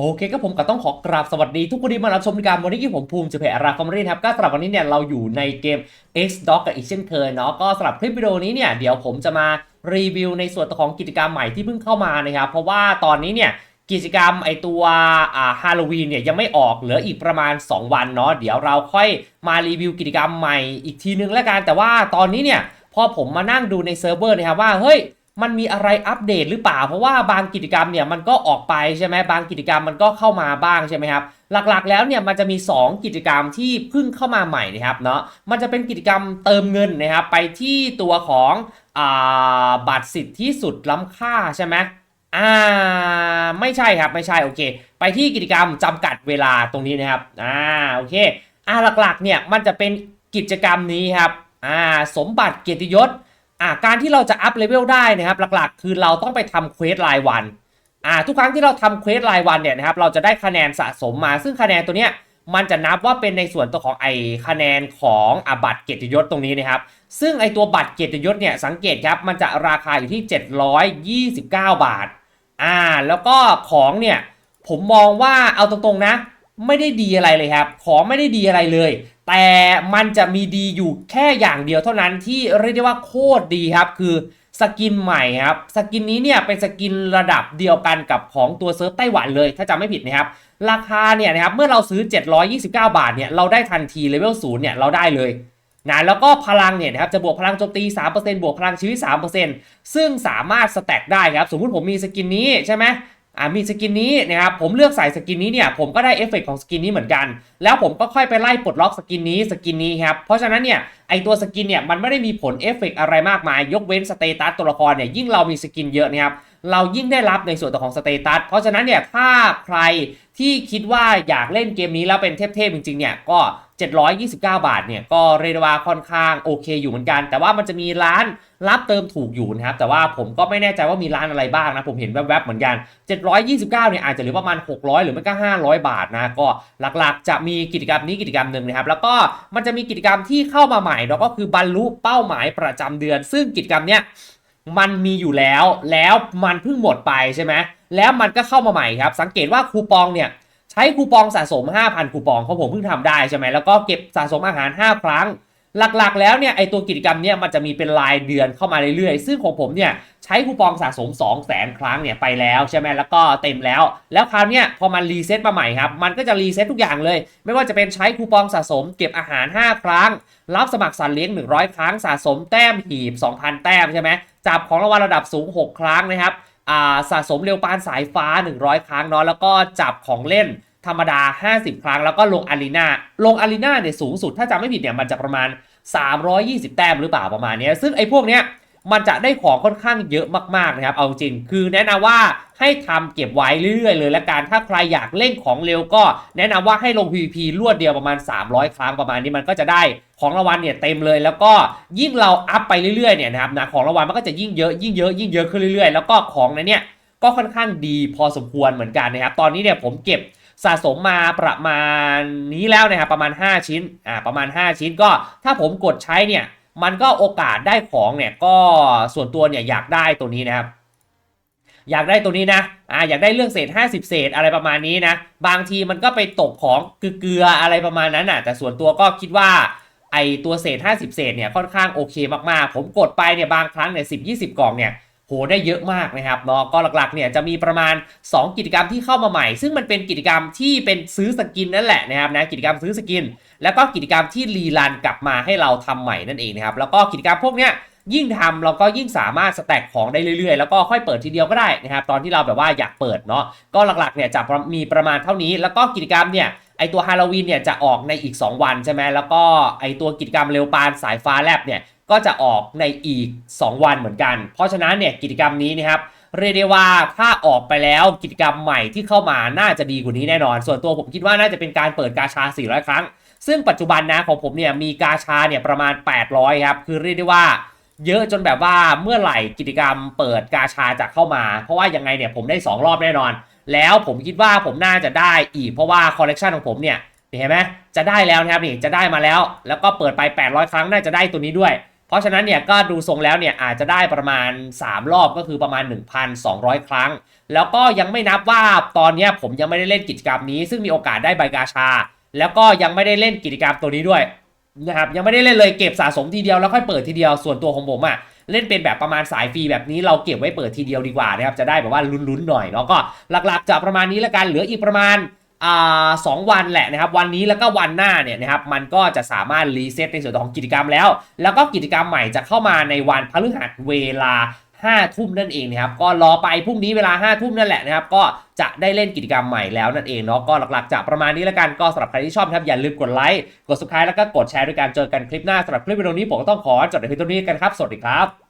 โอเคก็ผมก็ต้องขอกราบสวัสดีทุกคนที่มารับชมรายการวันนี้ที่ผมภูมิจะเพอาราคอมเมดี้ครับก็สำหรับวันนี้เนี่ยเราอยู่ในเกม X Dog กับอีกเช่นเคยเนาะก็สำหรับคลิปวิดีโอนี้เนี่ยเดี๋ยวผมจะมารีวิวในส่วนของกิจกรรมใหม่ที่เพิ่งเข้ามานะครับเพราะว่าตอนนี้เนี่ยกิจกรรมไอตัวฮาโลวีนเนี่ยยังไม่ออกเหลืออีกประมาณ 2 วันเนาะเดี๋ยวเราค่อยมารีวิวกิจกรรมใหม่อีกทีนึงแล้วกันแต่ว่าตอนนี้เนี่ยพอผมมานั่งดูในเซิร์ฟเวอร์นะครับว่าเฮ้ย มันมีอะไรอัปเดตหรือเปล่า เพราะว่าบางกิจกรรมเนี่ยมันก็ออกไปใช่ไหมบางกิจกรรมมันก็เข้ามาบ้างใช่ไหมครับหลักๆ แล้วเนี่ยมันจะมี 2 กิจกรรมที่เพิ่งเข้ามาใหม่นะครับเนาะมันจะเป็นกิจกรรมเติมเงินนะครับไปที่ตัวของอาบัตรสิทธิสุดล้ำค่าใช่ไหมอ่าไม่ใช่ครับไม่ใช่โอเค ไปที่กิจกรรมจำกัดเวลาตรงนี้นะครับอ่าโอเคอ่าหลักๆเนี่ยมันจะเป็นกิจกรรมนี้ครับอ่าสมบัติเกียรติยศ อ่าการที่เราจะอัพเลเวลได้นะครับหลักๆ คือเราต้องไปทำเควสรายวันอ่าทุกครั้งที่เราทำเควสรายวันเนี่ยนะครับเราจะได้คะแนนสะสมมา ซึ่งคะแนนตัวเนี้ยมันจะนับว่าเป็นในส่วนตัวของไอคะแนนของอบัตรเกียรติยศตรงนี้นะครับ ซึ่งไอตัวบัตรเกียรติยศเนี่ยสังเกตครับมันจะราคาอยู่ที่ 729 บาทอ่าแล้วก็ของเนี่ยผมมองว่าเอาตรงๆนะ ไม่ได้ดีอะไรเลยครับ ของไม่ได้ดีอะไรเลย แต่มันจะมีดีอยู่แค่อย่างเดียวเท่านั้นที่เรียกได้ว่าโคตรดีครับคือสกินใหม่ครับ สกินนี้เนี่ยเป็นสกินระดับเดียวกันกับของตัวเซิร์ฟไต้หวันเลย ถ้าจำไม่ผิดนะครับ ราคาเนี่ยนะครับเมื่อเราซื้อ 729 บาทเนี่ยเราได้ทันทีเลเวล0เนี่ยเราได้เลยนะแล้วก็พลังเนี่ยนะครับจะบวกพลังโจมตี 3%บวกพลังชีวิต 3%ซึ่งสามารถสแต็กได้ครับ สมมุติผมมีสกินนี้ใช่ไหม อ่ามีสกินนี้นะครับผมเลือกใส่สกินนี้เนี่ยผมก็ได้เอฟเฟกของสกินนี้เหมือนกัน แล้วผมก็ค่อยไปไล่ปลดล็อกสกินนี้สกินนี้ครับเพราะฉะนั้นเนี่ยไอตัวสกินเนี่ยมันไม่ได้มีผลเอฟเฟกอะไรมากมาย ยกเว้นสเตตัสตัวละครเนี่ยยิ่งเรามีสกินเยอะนะครับเรายิ่งได้รับในส่วนตัวของสเตตัส เพราะฉะนั้นเนี่ยถ้าใครที่คิดว่าอยากเล่นเกมนี้แล้วเป็นเทพๆจริงๆเนี่ยก็ 729 บาทเนี่ยก็เรียกได้ว่าค่อนข้างโอเคอยู่เหมือนกัน แต่ว่ามันจะมีร้านรับเติมถูกอยู่นะครับ แต่ว่าผมก็ไม่แน่ใจว่ามีร้านอะไรบ้างนะ ผมเห็นแวบๆเหมือนกัน 729เนี่ยอาจจะเหลือประมาณ 600 หรือไม่ก็ 500 บาทนะ ก็หลักๆ จะมีกิจกรรมนี้กิจกรรมหนึ่งนะครับ แล้วก็มันจะมีกิจกรรมที่เข้ามาใหม่แล้วก็คือบรรลุเป้าหมายประจำเดือน ซึ่งกิจกรรมเนี้ย มันมีอยู่แล้ว แล้วมันเพิ่งหมดไปใช่ไหมแล้วมันก็เข้ามาใหม่ครับ สังเกตว่าคูปองเนี่ยใช้คูปองสะสม 5,000 คูปองเขาผมเพิ่งทำได้ใช่ไหมแล้วก็เก็บสะสมอาหาร 5 ครั้ง หลักๆ แล้วเนี่ยไอตัวกิจกรรมเนี่ยมันจะมีเป็นรายเดือนเข้ามาเรื่อยๆ ซึ่งของผมเนี่ย ใช้คูปองสะสม 2 0 0 0 0 0ครั้งเนี่ยไปแล้วใช่ไหมแล้วก็เต็มแล้ว แล้วคราวเนี้ยพอมันรีเซ็ตมาใหม่ครับ มันก็จะรีเซ็ตทุกอย่างเลย ไม่ว่าจะเป็นใช้คูปองสะสม เก็บอาหาร 5 ครั้ง รับสมัครสัตว์เลี้ยง 100 ครั้งสะสมแต้มหีบ 2,000 แต้มใช่ไหมจับของรางวัลระดับสูง 6 ครั้งนะครับสะสมเร็วปานสายฟ้า 100 ครั้งเนาะแล้วก็จับของเล่นธรรมดา 50 ครั้ง แล้วก็ลงอารีนาลงอารีนาเนี่ยสูงสุดถ้าจำไม่ผิดเนี่ยมันจะประมาณ 320 แต้มหรือเปล่าประมาณนี้ซึ่งไอ้พวกเนี้ย มันจะได้ของค่อนข้างเยอะมากๆนะครับ เอาจริง คือแนะนำว่าให้ทำเก็บไว้เรื่อยๆเลยละกัน ถ้าใครอยากเล่นของเร็วก็ แนะนำว่าให้ลง PVP รวดเดียวประมาณ 300 ครั้งประมาณนี้มันก็จะได้ของรางวัลเนี่ยเต็มเลยแล้วก็ยิ่งเราอัพไปเรื่อยๆเนี่ยนะครับนะของรางวัลมันก็จะยิ่งเยอะยิ่งเยอะยิ่งเยอะขึ้นเรื่อยๆ แล้วก็ของในเนี้ยก็ค่อนข้างดีพอสมควรเหมือนกันนะครับ ตอนนี้เนี่ยผมเก็บสะสมมาประมาณนี้แล้วนะครับประมาณ 5 ชิ้นอ่าประมาณ 5 ชิ้นก็ถ้าผมกดใช้เนี่ย มันก็โอกาสได้ของเนี่ยก็ส่วนตัวเนี่ยอยากได้ตัวนี้นะครับ อยากได้ตัวนี้นะอ่าอยากได้เรื่องเศษ 50 เศษอะไรประมาณนี้นะ บางทีมันก็ไปตกของเกลืออะไรประมาณนั้นน่ะแต่ส่วนตัวก็คิดว่าไอตัวเศษ 50 เศษเนี่ยค่อนข้างโอเคมากๆ ผมกดไปเนี่ยบางครั้งเนี่ย10 20กล่องเนี่ย โหได้เยอะมากนะครับเนาะก็หลักๆเนี่ยจะมีประมาณ 2 กิจกรรมที่เข้ามาใหม่ ซึ่งมันเป็นกิจกรรมที่เป็นซื้อสกินนั่นแหละนะครับนะกิจกรรมซื้อสกิน แล้วก็กิจกรรมที่รีรันกลับมาให้เราทำใหม่นั่นเองนะครับแล้วก็กิจกรรมพวกเนี้ยยิ่งทำเราก็ยิ่งสามารถสแต็กของได้เรื่อยๆ แล้วก็ค่อยเปิดทีเดียวก็ได้นะครับตอนที่เราแบบว่าอยากเปิดเนาะก็หลักๆเนี่ยจะมีประมาณเท่านี้ แล้วก็กิจกรรมเนี่ยไอตัวฮาโลวีนเนี่ยจะออกในอีก 2 วันใช่ไหมแล้วก็ไอตัวกิจกรรมเร็วปานสายฟ้าแลบเนี่ย ก็จะออกในอีก 2 วันเหมือนกัน เพราะฉะนั้นเนี่ยกิจกรรมนี้นะครับเรียกได้ว่าถ้าออกไปแล้วกิจกรรมใหม่ที่เข้ามาน่าจะดีกว่านี้แน่นอน ส่วนตัวผมคิดว่าน่าจะเป็นการเปิดกาชา 400 ครั้ง ซึ่งปัจจุบันนะของผมเนี่ยมีกาชาเนี่ยประมาณ 800 ครับ คือเรียกได้ว่าเยอะจนแบบว่าเมื่อไหร่กิจกรรมเปิดกาชาจะเข้ามา เพราะว่ายังไงเนี่ยผมได้ 2 รอบแน่นอน แล้วผมคิดว่าผมน่าจะได้อีกเพราะว่าคอลเลกชันของผมเนี่ยเห็นไหมจะได้แล้วนะครับนี่จะได้มาแล้ว แล้วก็เปิดไป 800 ครั้งน่าจะได้ตัวนี้ด้วย เพราะฉะนั้นเนี่ยก็ดูทรงแล้วเนี่ยอาจจะได้ประมาณ 3 รอบก็คือประมาณ 1,200 ครั้ง แล้วก็ยังไม่นับว่าตอนนี้ผมยังไม่ได้เล่นกิจกรรมนี้ ซึ่งมีโอกาสได้ใบกาชา แล้วก็ยังไม่ได้เล่นกิจกรรมตัวนี้ด้วยนะครับยังไม่ได้เล่นเลยเก็บสะสมทีเดียวแล้วค่อยเปิดทีเดียวส่วนตัวของผมอะ่ะเล่นเป็นแบบประมาณสายฟรีแบบนี้เราเก็บไว้เปิดทีเดียวดีกว่านะครับจะได้แบบว่าลุ้นๆหน่อยเนาะก็หลักๆจะประมาณนี้ล้วกันเหลืออีกประมาณ สองวันแหละนะครับวันนี้แล้วก็วันหน้าเนี่ยนะครับมันก็จะสามารถรีเซ็ตในส่วนของกิจกรรมแล้ว แล้วก็กิจกรรมใหม่จะเข้ามาในวันพฤหัสเวลา5ทุ่มนั่นเองนะครับก็รอไปพรุ่งนี้เวลา5ทุ่มนั่นแหละนะครับก็จะได้เล่นกิจกรรมใหม่แล้วนั่นเองเนาะก็หลักๆจะประมาณนี้แล้วกันก็สำหรับใครที่ชอบนะครับอย่าลืมกดไลค์กด subscribe แล้วก็กดแชร์ด้วยการเจอกันคลิปหน้าสำหรับคลิปวิดีโอนี้ผมก็ต้องขอจบในเพียงเท่านี้กันครับสวัสดีครับ